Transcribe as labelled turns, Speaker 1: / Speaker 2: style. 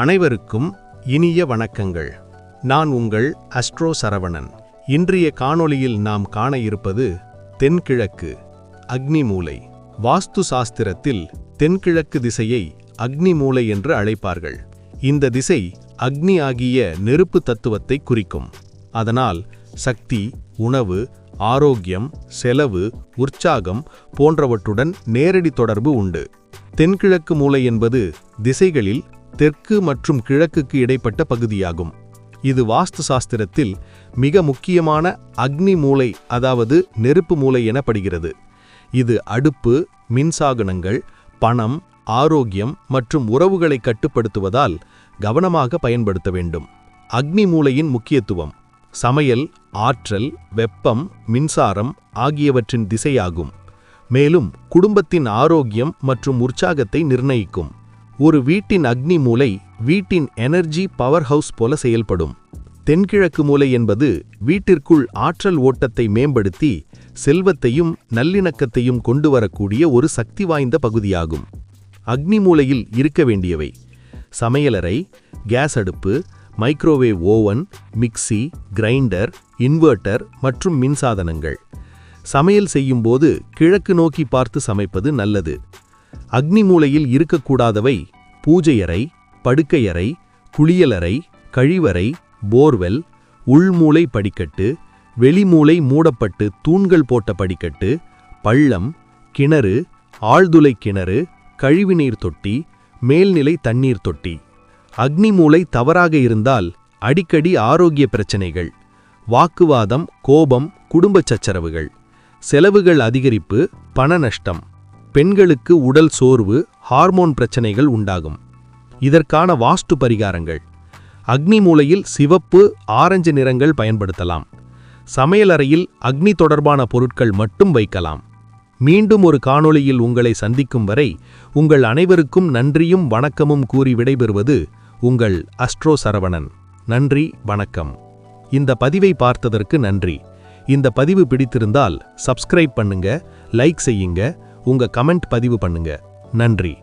Speaker 1: அனைவருக்கும் இனிய வணக்கங்கள். நான் உங்கள் அஸ்ட்ரோ சரவணன். இன்றைய காணொளியில் நாம் காண இருப்பது தென்கிழக்கு அக்னி மூலை வாஸ்து சாஸ்திரத்தில் தென்கிழக்கு திசையை அக்னி மூலை என்று அழைப்பார்கள். இந்த திசை அக்னி ஆகிய நெருப்பு தத்துவத்தை குறிக்கும். அதனால் சக்தி உணவு ஆரோக்கியம் செலவு உற்சாகம் போன்றவற்றுடன் நேரடி தொடர்பு உண்டு. தென்கிழக்கு மூலை என்பது திசைகளில் தெற்கு மற்றும் கிழக்குக்கு இடைப்பட்ட பகுதியாகும். இது வாஸ்து சாஸ்திரத்தில் மிக முக்கியமான அக்னி மூலை அதாவது நெருப்பு மூலை எனப்படுகிறது. இது அடுப்பு மின்சாதனங்கள் பணம் ஆரோக்கியம் மற்றும் உறவுகளை கட்டுப்படுத்துவதால் கவனமாக பயன்படுத்த வேண்டும். அக்னி மூலையின் முக்கியத்துவம் சமையல் ஆற்றல் வெப்பம் மின்சாரம் ஆகியவற்றின் திசையாகும். மேலும் குடும்பத்தின் ஆரோக்கியம் மற்றும் உற்சாகத்தை நிர்ணயிக்கும். ஒரு வீட்டின் அக்னி மூலை வீட்டின் எனர்ஜி பவர் ஹவுஸ் போல செயல்படும். தென்கிழக்கு மூலை என்பது வீட்டிற்குள் ஆற்றல் ஓட்டத்தை மேம்படுத்தி செல்வத்தையும் நல்லிணக்கத்தையும் கொண்டு வரக்கூடிய ஒரு சக்தி வாய்ந்த பகுதியாகும். அக்னி மூலையில் இருக்க வேண்டியவை சமையலறை கேஸ் அடுப்பு microwave oven mixie grinder inverter மற்றும் மின்சாதனங்கள். சமையல் செய்யும்போது கிழக்கு நோக்கி பார்த்து சமைப்பது நல்லது. அக்னி மூலையில் இருக்கக்கூடாதவை பூஜையறை படுக்கையறை குளியலறை கழிவறை போர்வெல் உள்மூலை படிக்கட்டு வெளிமூலை மூடப்பட்டு தூண்கள் போட்ட படிக்கட்டு பள்ளம் கிணறு ஆழ்துளை கிணறு கழிவுநீர் தொட்டி மேல்நிலை தண்ணீர் தொட்டி. அக்னி மூலை தவறாக இருந்தால் அடிக்கடி ஆரோக்கிய பிரச்சனைகள் வாக்குவாதம் கோபம் குடும்பச் சச்சரவுகள் செலவுகள் அதிகரிப்பு பண நஷ்டம். பெண்களுக்கு உடல் சோர்வு ஹார்மோன் பிரச்சனைகள் உண்டாகும். இதற்கான வாஸ்து பரிகாரங்கள். அக்னி மூலையில் சிவப்பு ஆரஞ்சு நிறங்கள் பயன்படுத்தலாம். சமையலறையில் அக்னி தொடர்பான பொருட்கள் மட்டும் வைக்கலாம். மீண்டும் ஒரு காணொளியில் உங்களை சந்திக்கும் வரை உங்கள் அனைவருக்கும் நன்றியும் வணக்கமும் கூறி விடைபெறுவது உங்கள் அஸ்ட்ரோ சரவணன். நன்றி வணக்கம். இந்த பதிவை பார்த்ததற்கு நன்றி. இந்த பதிவு பிடித்திருந்தால் சப்ஸ்கிரைப் பண்ணுங்க லைக் செய்யுங்க உங்க கமெண்ட் பதிவு பண்ணுங்க. நன்றி.